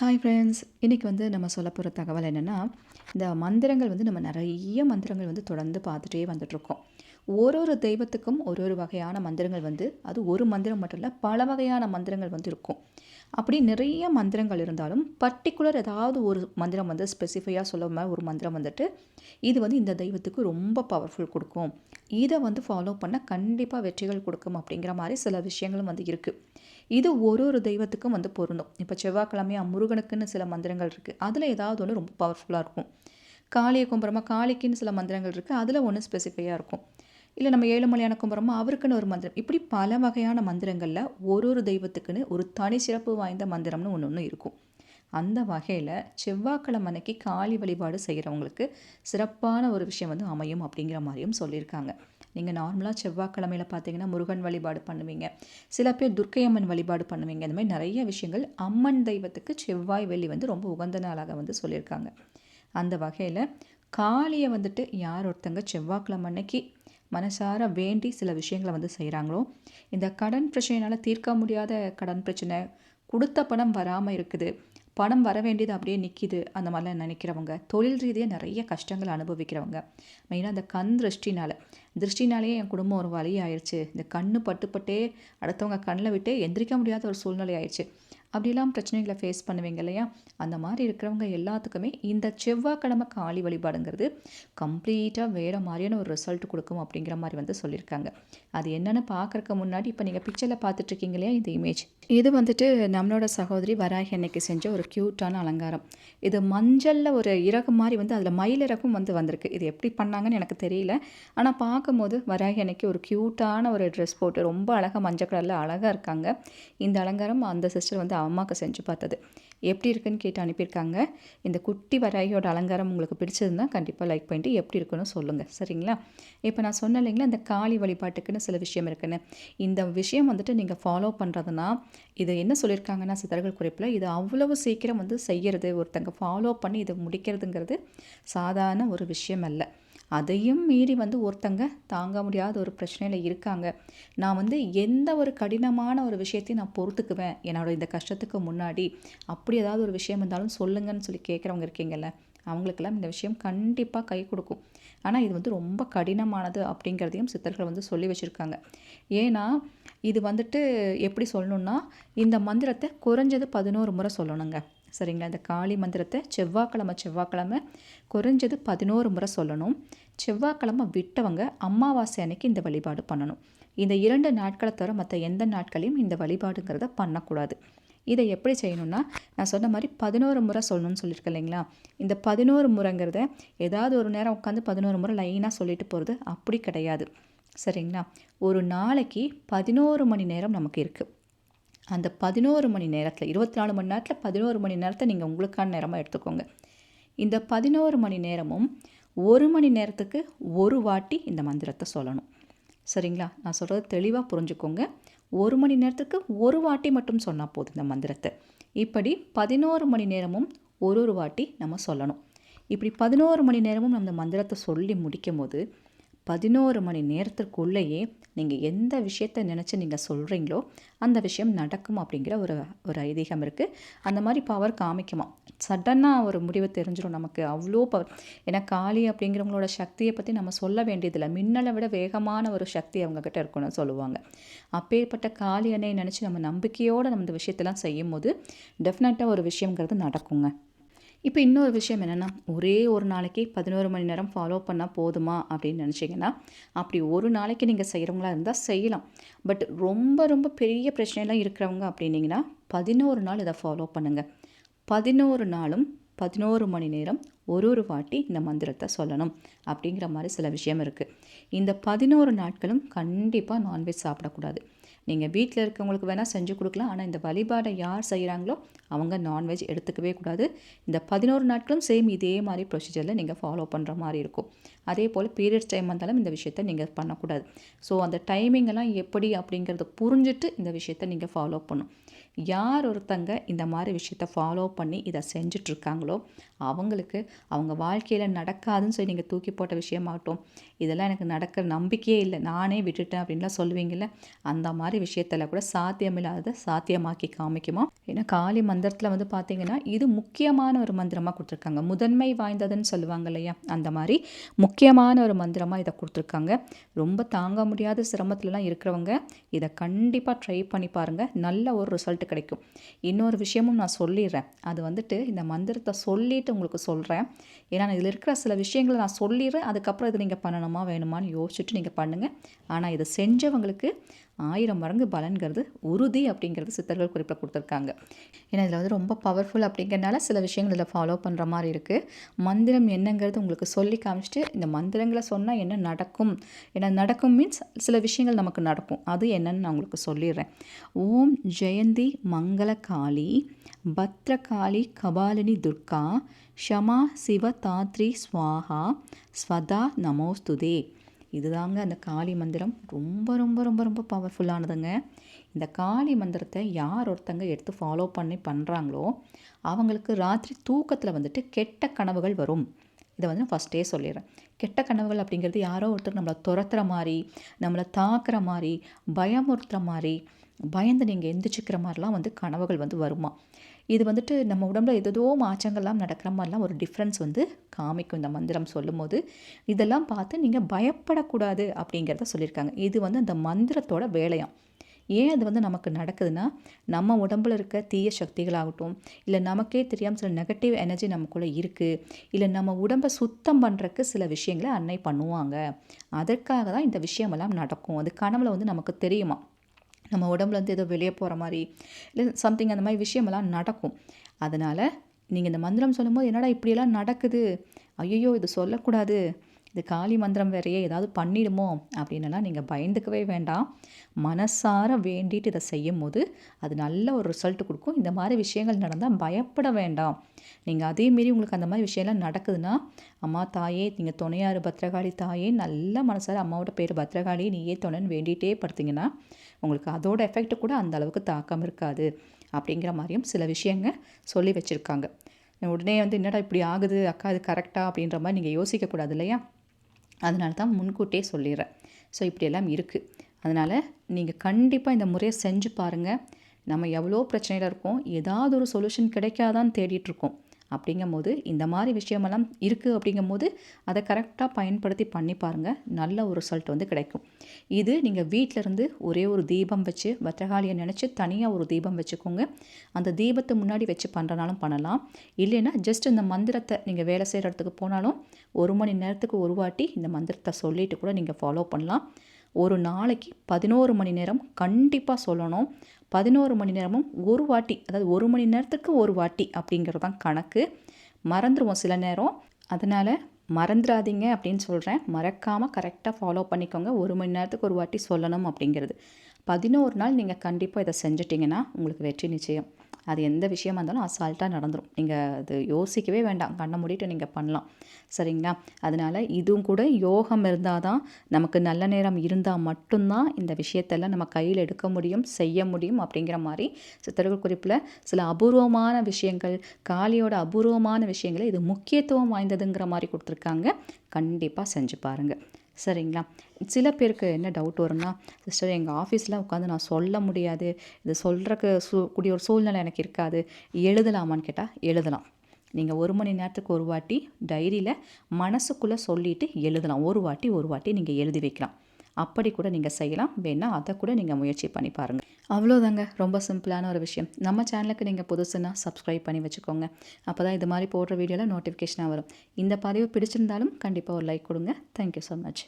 Hi friends இன்றைக்கி வந்து நம்ம சொல்ல போகிற தகவல் என்னென்னா இந்த மந்திரங்கள் வந்து நம்ம நிறைய மந்திரங்கள் வந்து தொடர்ந்து பார்த்துட்டே வந்துட்ருக்கோம் ஒரு ஒரு தெய்வத்துக்கும் ஒரு ஒரு வகையான மந்திரங்கள் வந்து அது ஒரு மந்திரம் மட்டும் இல்லை பல வகையான மந்திரங்கள் வந்து இருக்கும். அப்படி நிறைய மந்திரங்கள் இருந்தாலும் பர்டிகுலர் ஏதாவது ஒரு மந்திரம் வந்து ஸ்பெசிஃபையாக சொல்ல ஒரு மந்திரம் வந்துட்டு இது வந்து இந்த தெய்வத்துக்கு ரொம்ப பவர்ஃபுல் கொடுக்கும். இதை வந்து ஃபாலோ பண்ண கண்டிப்பாக வெற்றிகள் கொடுக்கும் அப்படிங்கிற மாதிரி சில விஷயங்களும் வந்து இருக்குது இது ஒரு ஒரு தெய்வத்துக்கும் வந்து பொருந்தும். இப்போ செவ்வாய்க்கிழமையா முருகனுக்குன்னு சில மந்திரங்கள் இருக்குது அதில் ஏதாவது ஒன்று ரொம்ப பவர்ஃபுல்லாக இருக்கும். காளியை கும்புறமா காளிக்குன்னு சில மந்திரங்கள் இருக்குது அதில் ஒன்று ஸ்பெசிஃபையாக இருக்கும். இல்லை நம்ம ஏழுமலையான கும்புறமா அவருக்குன்னு ஒரு மந்திரம். இப்படி பல வகையான மந்திரங்களில் ஒரு ஒரு தெய்வத்துக்குன்னு ஒரு தனி சிறப்பு வாய்ந்த மந்திரம்னு ஒன்று ஒன்று இருக்கும். அந்த வகையில் செவ்வாய்க்கிழமை அன்னைக்கு காளி வழிபாடு செய்கிறவங்களுக்கு சிறப்பான ஒரு விஷயம் வந்து அமையும் அப்படிங்கிற மாதிரியும் சொல்லியிருக்காங்க. நீங்கள் நார்மலாக செவ்வாய்க்கிழமையில் பார்த்தீங்கன்னா முருகன் வழிபாடு பண்ணுவீங்க. சில பேர் துர்க்கை அம்மன் வழிபாடு பண்ணுவீங்க. இந்த மாதிரி நிறைய விஷயங்கள் அம்மன் தெய்வத்துக்கு செவ்வாய் வெள்ளி வந்து ரொம்ப உகந்த நாளாக வந்து சொல்லியிருக்காங்க. அந்த வகையில் காளியை வந்துட்டு யார் ஒருத்தங்க செவ்வாய்க்கிழமை அன்னைக்கு மனசார வேண்டி சில விஷயங்களை வந்து செய்கிறாங்களோ இந்த கடன் பிரச்சனையினால் தீர்க்க முடியாத கடன் பிரச்சனை கொடுத்த பணம் வராமல் இருக்குது பணம் வர வேண்டியது அப்படியே நிற்கிது அந்த மாதிரிலாம் நினைக்கிறவங்க தொழில் ரீதியாக நிறைய கஷ்டங்கள் அனுபவிக்கிறவங்க. மெயினாக அந்த கண் திருஷ்டினால் திருஷ்டினாலேயே என் குடும்பம் ஒரு வழி ஆயிடுச்சு இந்த கண்ணு பட்டுப்பட்டே அடுத்தவங்க கண்ணில் விட்டு எந்திரிக்க முடியாத ஒரு சூழ்நிலை ஆயிடுச்சு அப்படிலாம் பிரச்சனைகளை ஃபேஸ் பண்ணுவீங்க இல்லையா? அந்த மாதிரி இருக்கிறவங்க எல்லாத்துக்குமே இந்த செவ்வாய்க்கிழமை காளி வழிபாடுங்கிறது கம்ப்ளீட்டாக வேறு மாதிரியான ஒரு ரிசல்ட் கொடுக்கும் அப்படிங்கிற மாதிரி வந்து சொல்லியிருக்காங்க. அது என்னென்னு பார்க்குறக்கு முன்னாடி இப்போ நீங்கள் பிக்சரில் பார்த்துட்ருக்கீங்க இல்லையா இந்த இமேஜ் இது வந்துட்டு நம்மளோட சகோதரி வராகி அன்னைக்கு செஞ்ச ஒரு க்யூட்டான அலங்காரம். இது மஞ்சளில் ஒரு இறகு மாதிரி வந்து அதில் மயிலிறகும் வந்து வந்திருக்கு. இது எப்படி பண்ணாங்கன்னு எனக்கு தெரியல. ஆனால் பார்க்கும்போது வராகி அன்னைக்கு ஒரு க்யூட்டான ஒரு ட்ரெஸ் போட்டு ரொம்ப அழகாக மஞ்சள் கலரில் அழகாக இருக்காங்க. இந்த அலங்காரம் அந்த சிஸ்டர் வந்து அம்மாவுக்கு செஞ்சு பார்த்தது. எப்படி இருக்குன்னு கேட்டு அனுப்பியிருக்காங்க. இந்த குட்டி வராகியோட அலங்காரம் உங்களுக்கு பிடிச்சதுன்னா கண்டிப்பாக லைக் பண்ணிட்டு எப்படி இருக்குன்னு சொல்லுங்கள் சரிங்களா? இப்போ நான் சொன்ன இல்லைங்களா இந்த காளி வழிபாட்டுக்குன்னு சில விஷயம் இருக்குன்னு. இந்த விஷயம் வந்துட்டு நீங்கள் ஃபாலோ பண்ணுறதுனா இது என்ன சொல்லியிருக்காங்கன்னா சித்தர்கள் குறிப்பில் இது அவ்வளவு சீக்கிரம் வந்து செய்கிறது ஒருத்தங்க ஃபாலோ பண்ணி இதை முடிக்கிறதுங்கிறது சாதாரண ஒரு விஷயம் அல்ல அதையும் மீறி வந்து ஒருத்தங்க தாங்க முடியாத ஒரு பிரச்சனையில் இருக்காங்க. நான் வந்து எந்த ஒரு கடினமான ஒரு விஷயத்தையும் நான் பொறுத்துக்குவேன். என்னோட இந்த கஷ்டத்துக்கு முன்னாடி அப்படி ஏதாவது ஒரு விஷயம் இருந்தாலும் சொல்லுங்கன்னு சொல்லி கேட்குறவங்க இருக்கீங்கல்ல அவங்களுக்கெல்லாம் இந்த விஷயம் கண்டிப்பாக கை கொடுக்கும். ஆனால் இது வந்து ரொம்ப கடினமானது அப்படிங்கிறதையும் சித்தர்கள் வந்து சொல்லி வச்சுருக்காங்க. ஏன்னா இது வந்துட்டு எப்படி சொல்லணுன்னா இந்த மந்திரத்தை குறைஞ்சது பதினோரு முறை சொல்லணுங்க. சரிங்களா? இந்த காளி மந்திரத்தை செவ்வாய்க்கிழமை செவ்வாய்க்கிழமை குறைஞ்சது பதினோரு முறை சொல்லணும். செவ்வாய்க்கிழமை விட்டவங்க அமாவாசை அன்னைக்கு இந்த வழிபாடு பண்ணணும். இந்த இரண்டு நாட்களை தவிர மற்ற எந்த நாட்களையும் இந்த வழிபாடுங்கிறத பண்ணக்கூடாது. இதை எப்படி செய்யணும்னா நான் சொன்ன மாதிரி பதினோரு முறை சொல்லணும்னு சொல்லியிருக்கேன் இல்லைங்களா? இந்த பதினோரு முறைங்கிறத ஏதாவது ஒரு நேரம் உட்காந்து பதினோரு முறை லைனாக சொல்லிட்டு போகிறது அப்படி கிடையாது. சரிங்களா? ஒரு நாளைக்கு பதினோரு மணி நேரம் நமக்கு இருக்குது அந்த பதினோரு மணி நேரத்தில் இருபத்தி நாலு மணி நேரத்தில் பதினோரு மணி நேரத்தை நீங்கள் உங்களுக்கான நேரமாக எடுத்துக்கோங்க. இந்த பதினோரு மணி நேரமும் ஒரு மணி நேரத்துக்கு ஒரு வாட்டி இந்த மந்திரத்தை சொல்லணும். சரிங்களா? நான் சொல்கிறது தெளிவாக புரிஞ்சுக்கோங்க. ஒரு மணி நேரத்துக்கு ஒரு வாட்டி மட்டும் சொன்னால் போதும் இந்த மந்திரத்தை. இப்படி பதினோரு மணி நேரமும் ஒரு ஒரு வாட்டி நம்ம சொல்லணும். இப்படி பதினோரு மணி நேரமும் நம்ம மந்திரத்தை சொல்லி முடிக்கும் போது பதினோரு மணி நேரத்திற்குள்ளேயே நீங்கள் எந்த விஷயத்தை நினச்சி நீங்கள் சொல்கிறீங்களோ அந்த விஷயம் நடக்கும் அப்படிங்கிற ஒரு ஒரு ஐதீகம் இருக்குது அந்த மாதிரி பவர் காமிக்குமா? சடனாக ஒரு முடிவு தெரிஞ்சிடும் நமக்கு. அவ்வளோ பவர் ஏன்னா காளி அப்படிங்கிறவங்களோட சக்தியை பற்றி நம்ம சொல்ல வேண்டியதில்லை. மின்னலை விட வேகமான ஒரு சக்தி அவங்கக்கிட்ட இருக்குன்னு சொல்லுவாங்க. அப்பேற்பட்ட காளி அன்னையை நினச்சி நம்ம நம்பிக்கையோடு நம்ம இந்த விஷயத்தெல்லாம் செய்யும் போது டெஃபினட்டாக ஒரு விஷயங்கிறது நடக்குங்க. இப்போ இன்னொரு விஷயம் என்னென்னா ஒரே ஒரு நாளைக்கு பதினோரு மணி நேரம் ஃபாலோ பண்ணால் போதுமா அப்படின்னு நினச்சிங்கன்னா அப்படி ஒரு நாளைக்கு நீங்கள் செய்கிறவங்களா இருந்தால் செய்யலாம். பட் ரொம்ப ரொம்ப பெரிய பிரச்சனைலாம் இருக்கிறவங்க அப்படின்னிங்கன்னா பதினோரு நாள் இதை ஃபாலோ பண்ணுங்கள் பதினோரு நாளும் பதினோரு மணி நேரம் ஒரு ஒரு வாட்டி இந்த மந்திரத்தை சொல்லணும் அப்படிங்கிற மாதிரி சில விஷயம் இருக்குது இந்த பதினோரு நாட்களும் கண்டிப்பாக நான்வெஜ் சாப்பிடக்கூடாது. நீங்கள் வீட்டில் இருக்கவங்களுக்கு வேணால் செஞ்சு கொடுக்கலாம். ஆனால் இந்த வழிபாடை யார் செய்கிறாங்களோ அவங்க நான்வெஜ் எடுத்துக்கவே கூடாது. இந்த பதினோரு நாட்களும் சேம் இதே மாதிரி ப்ரொசீஜரில் நீங்கள் ஃபாலோ பண்ணுற மாதிரி இருக்கும். அதே போல் பீரியட்ஸ் டைம் வந்தாலும் இந்த விஷயத்தை நீங்கள் பண்ணக்கூடாது. ஸோ அந்த டைமிங்கெல்லாம் எப்படி அப்படிங்கிறத புரிஞ்சுட்டு இந்த விஷயத்தை நீங்கள் ஃபாலோ பண்ணும் யார் ஒருத்தங்க இந்த மாதிரி விஷயத்த ஃபாலோ பண்ணி இதை செஞ்சிட்ருக்காங்களோ அவங்களுக்கு அவங்க வாழ்க்கையில் நடக்காதுன்னு சொல்லி நீங்கள் தூக்கி போட்ட விஷயமாகட்டும் இதெல்லாம் எனக்கு நடக்கிற நம்பிக்கையே இல்லை நானே விட்டுட்டேன் அப்படின்லாம் சொல்லுவீங்கள்ல அந்த மாதிரி விஷயத்தில் கூட சாத்தியமில்லாத சாத்தியமாக்கி காமிக்குமா? ஏன்னா காளி மந்திரத்தில் வந்து பார்த்தீங்கன்னா இது முக்கியமான ஒரு மந்திரமாக கொடுத்துருக்காங்க. முதன்மை வாய்ந்ததுன்னு சொல்லுவாங்க இல்லையா? அந்த மாதிரி முக்கியமான ஒரு மந்திரமாக இதை கொடுத்துருக்காங்க. ரொம்ப தாங்க முடியாத சிரமத்துலலாம் இருக்கிறவங்க இதை கண்டிப்பாக ட்ரை பண்ணி பாருங்கள் நல்ல ஒரு ரிசல்ட் கிடைக்கும். இன்னொரு விஷயமும் நான் சொல்லிடுறேன். அது வந்துட்டு இந்த மந்திரத்தை சொல்லிட்டு உங்களுக்கு சொல்கிறேன் ஏன்னா இதில் இருக்கிற சில விஷயங்களை நான் சொல்லிடுறேன். அதுக்கப்புறம் இது நீங்கள் பண்ணணுமா வேணுமான்னு யோசிச்சுட்டு நீங்கள் பண்ணுங்கள் ஆனால் இதை செஞ்சவங்களுக்கு ஆயிரம் மடங்கு பலன்கிறது உறுதி அப்படிங்கிறது சித்தர்கள் குறிப்பில் கொடுத்துருக்காங்க. ஏன்னா இதில் வந்து ரொம்ப பவர்ஃபுல் அப்படிங்கிறனால சில விஷயங்கள் இதில் ஃபாலோ பண்ணுற மாதிரி இருக்குது மந்திரம் என்னங்கிறது உங்களுக்கு சொல்லி காமிச்சிட்டு இந்த மந்திரங்களை சொன்னால் என்ன நடக்கும்? ஏன்னா நடக்கும் மீன்ஸ் சில விஷயங்கள் நமக்கு நடக்கும். அது என்னன்னு நான் உங்களுக்கு சொல்லிடுறேன். ஓம் ஜெயந்தி மங்கள காளி பத்ரகாளி கபாலினி துர்கா ஷமா சிவ தாத்ரி ஸ்வாஹா ஸ்வதா நமோஸ்துதே. இதுதாங்க அந்த காளி மந்திரம். ரொம்ப ரொம்ப ரொம்ப ரொம்ப பவர்ஃபுல்லானதுங்க இந்த காளி மந்திரத்தை யார் ஒருத்தங்க எடுத்து ஃபாலோ பண்ணி பண்ணுறாங்களோ அவங்களுக்கு ராத்திரி தூக்கத்தில் வந்துட்டு கெட்ட கனவுகள் வரும். இதை வந்து நான் ஃபஸ்ட்டே சொல்லிடுறேன். கெட்ட கனவுகள் அப்படிங்கிறது யாரோ ஒருத்தர் நம்மளை துரத்துற மாதிரி நம்மளை தாக்குற மாதிரி பயமுறுத்துகிற மாதிரி பயந்து நீங்கள் எந்திரிச்சிக்கிற மாதிரிலாம் வந்து கனவுகள் வந்து வருமா? இது வந்துட்டு நம்ம உடம்புல ஏதோ மாற்றங்கள்லாம் நடக்கிற மாதிரிலாம் ஒரு டிஃப்ரென்ஸ் வந்து காமிக்கும். இந்த மந்திரம் சொல்லும்போது இதெல்லாம் பார்த்து நீங்கள் பயப்படக்கூடாது அப்படிங்கிறத சொல்லியிருக்காங்க. இது வந்து அந்த மந்திரத்தோட வேலையாம். ஏன் அது வந்து நமக்கு நடக்குதுன்னா நம்ம உடம்புல இருக்க தீய சக்திகளாகட்டும் இல்லை நமக்கே தெரியாமல் சில நெகட்டிவ் எனர்ஜி நமக்குள்ளே இருக்குது இல்லை நம்ம உடம்பை சுத்தம் பண்ணுறக்கு சில விஷயங்களை அன்னை பண்ணுவாங்க. அதற்காக தான் இந்த விஷயமெல்லாம் நடக்கும். அது கனவுல வந்து நமக்கு தெரியுமா நம்ம உடம்புலேருந்து ஏதோ வெளியே போகிற மாதிரி இல்லை சம்திங் அந்த மாதிரி விஷயமெல்லாம் நடக்கும். அதனால் நீங்கள் இந்த மந்திரம் சொல்லும்போது என்னடா இப்படியெல்லாம் நடக்குது? ஐயோ இது சொல்லக்கூடாது. இது காளி மந்திரம் வேறையே ஏதாவது பண்ணிடுமோ அப்படின்னுலாம் நீங்கள் பயந்துக்கவே வேண்டாம். மனசார வேண்டிட்டு இதை செய்யும் போது அது நல்ல ஒரு ரிசல்ட் கொடுக்கும். இந்த மாதிரி விஷயங்கள் நடந்தால் பயப்பட வேண்டாம். நீங்கள் அதேமாரி உங்களுக்கு அந்த மாதிரி விஷயம்லாம் நடக்குதுன்னா அம்மா தாயே நீங்கள் துணையார் பத்ரகாளி தாயே நல்ல மனசார அம்மாவோட பேர் பத்திரகாளி நீயே துணைன்னு வேண்டிகிட்டே படுத்திங்கன்னா உங்களுக்கு அதோட எஃபெக்ட் கூட அந்த அளவுக்கு தாக்கம் இருக்காது. அப்படிங்கிற மாதிரியும் சில விஷயங்க சொல்லி வச்சுருக்காங்க. உடனே வந்து என்னடா இப்படி ஆகுது? அக்கா இது கரெக்டாக அப்படின்ற மாதிரி நீங்கள் யோசிக்கக்கூடாது இல்லையா? அதனால தான் முன்கூட்டியே சொல்லிடுறேன். ஸோ இப்படியெல்லாம் இருக்குது அதனால் நீங்கள் கண்டிப்பாக இந்த முறையை செஞ்சு பாருங்கள் நம்ம எவ்வளோ பிரச்சனையில் இருக்கோம் ஏதாவது ஒரு சொல்யூஷன் கிடைக்காதான்னு அப்படிங்கும் அப்படிங்கும்போது இந்த மாதிரி விஷயமெல்லாம் இருக்குது அப்படிங்கும்போது அதை கரெக்டாக பயன்படுத்தி பண்ணி பாருங்கள் நல்ல ஒரு ரிசல்ட் வந்து கிடைக்கும். இது நீங்கள் வீட்டிலேருந்து ஒரே ஒரு தீபம் வச்சு பத்திரகாளியை நினச்சி தனியாக ஒரு தீபம் வச்சுக்கோங்க. அந்த தீபத்தை முன்னாடி வச்சு பண்ணுறனாலும் பண்ணலாம். இல்லைன்னா ஜஸ்ட் இந்த மந்திரத்தை நீங்கள் வேலை செய்கிற இடத்துக்கு போனாலும் ஒரு மணி நேரத்துக்கு ஒரு வாட்டி இந்த மந்திரத்தை சொல்லிட்டு கூட நீங்கள் ஃபாலோ பண்ணலாம். ஒரு நாளைக்கு பதினோரு மணி நேரம் கண்டிப்பாக சொல்லணும். பதினோரு மணி நேரமும் ஒரு வாட்டி அதாவது ஒரு மணி நேரத்துக்கு ஒரு வாட்டி அப்படிங்கிறது தான் கணக்கு. மறந்துடுவோம் சில நேரம். அதனால் மறந்துடாதீங்க அப்படின்னு சொல்கிறேன் மறக்காமல் கரெக்டாக ஃபாலோ பண்ணிக்கோங்க. ஒரு மணி நேரத்துக்கு ஒரு வாட்டி சொல்லணும் அப்படிங்கிறது. பதினோரு நாள் நீங்கள் கண்டிப்பாக இதை செஞ்சிட்டிங்கன்னா உங்களுக்கு வெற்றி நிச்சயம். அது எந்த விஷயமா இருந்தாலும் அசால்ட்டாக நடந்துடும் நீங்கள் அது யோசிக்கவே வேண்டாம். கண்ணை மூடிட்டு நீங்கள் பண்ணலாம். சரிங்களா? அதனால் இதுவும் கூட யோகம் இருந்தால் தான் நமக்கு நல்ல நேரம் இருந்தால் மட்டும்தான் இந்த விஷயத்தெல்லாம் நம்ம கையில் எடுக்க முடியும் செய்ய முடியும் அப்படிங்கிற மாதிரி சித்தர்கள் குறிப்பில் சில அபூர்வமான விஷயங்கள் காளியோட அபூர்வமான விஷயங்களை இது முக்கியத்துவம் வாய்ந்ததுங்கிற மாதிரி கொடுத்துருக்காங்க. கண்டிப்பாக செஞ்சு பாருங்கள் சரிங்களா? சில பேருக்கு என்ன டவுட் வரும்னா சிஸ்டர் எங்கள் ஆஃபீஸில் உட்காந்து நான் சொல்ல முடியாது. இது சொல்கிறக்கு சூ கூடிய ஒரு சூழ்நிலை எனக்கு இருக்காது. எழுதலாமான்னு கேட்டால் எழுதலாம். நீங்கள் ஒரு மணி நேரத்துக்கு ஒரு வாட்டி டைரியில் மனசுக்குள்ளே சொல்லிவிட்டு எழுதலாம். ஒரு வாட்டி ஒரு வாட்டி நீங்கள் எழுதி வைக்கலாம். அப்படி கூட நீங்கள் செய்யலாம். வேணால் அதை கூட நீங்கள் முயற்சி பண்ணி பாருங்கள் அவ்வளோதாங்க. ரொம்ப சிம்பிளான ஒரு விஷயம். நம்ம சேனலுக்கு நீங்கள் புதுசுன்னா சப்ஸ்கிரைப் பண்ணி வச்சுக்கோங்க. அப்போ தான் இது மாதிரி போடுற வீடியோவில் நோட்டிஃபிகேஷனாக வரும். இந்த பதிவு பிடிச்சிருந்தாலும் கண்டிப்பாக ஒரு லைக் கொடுங்க. Thank you so much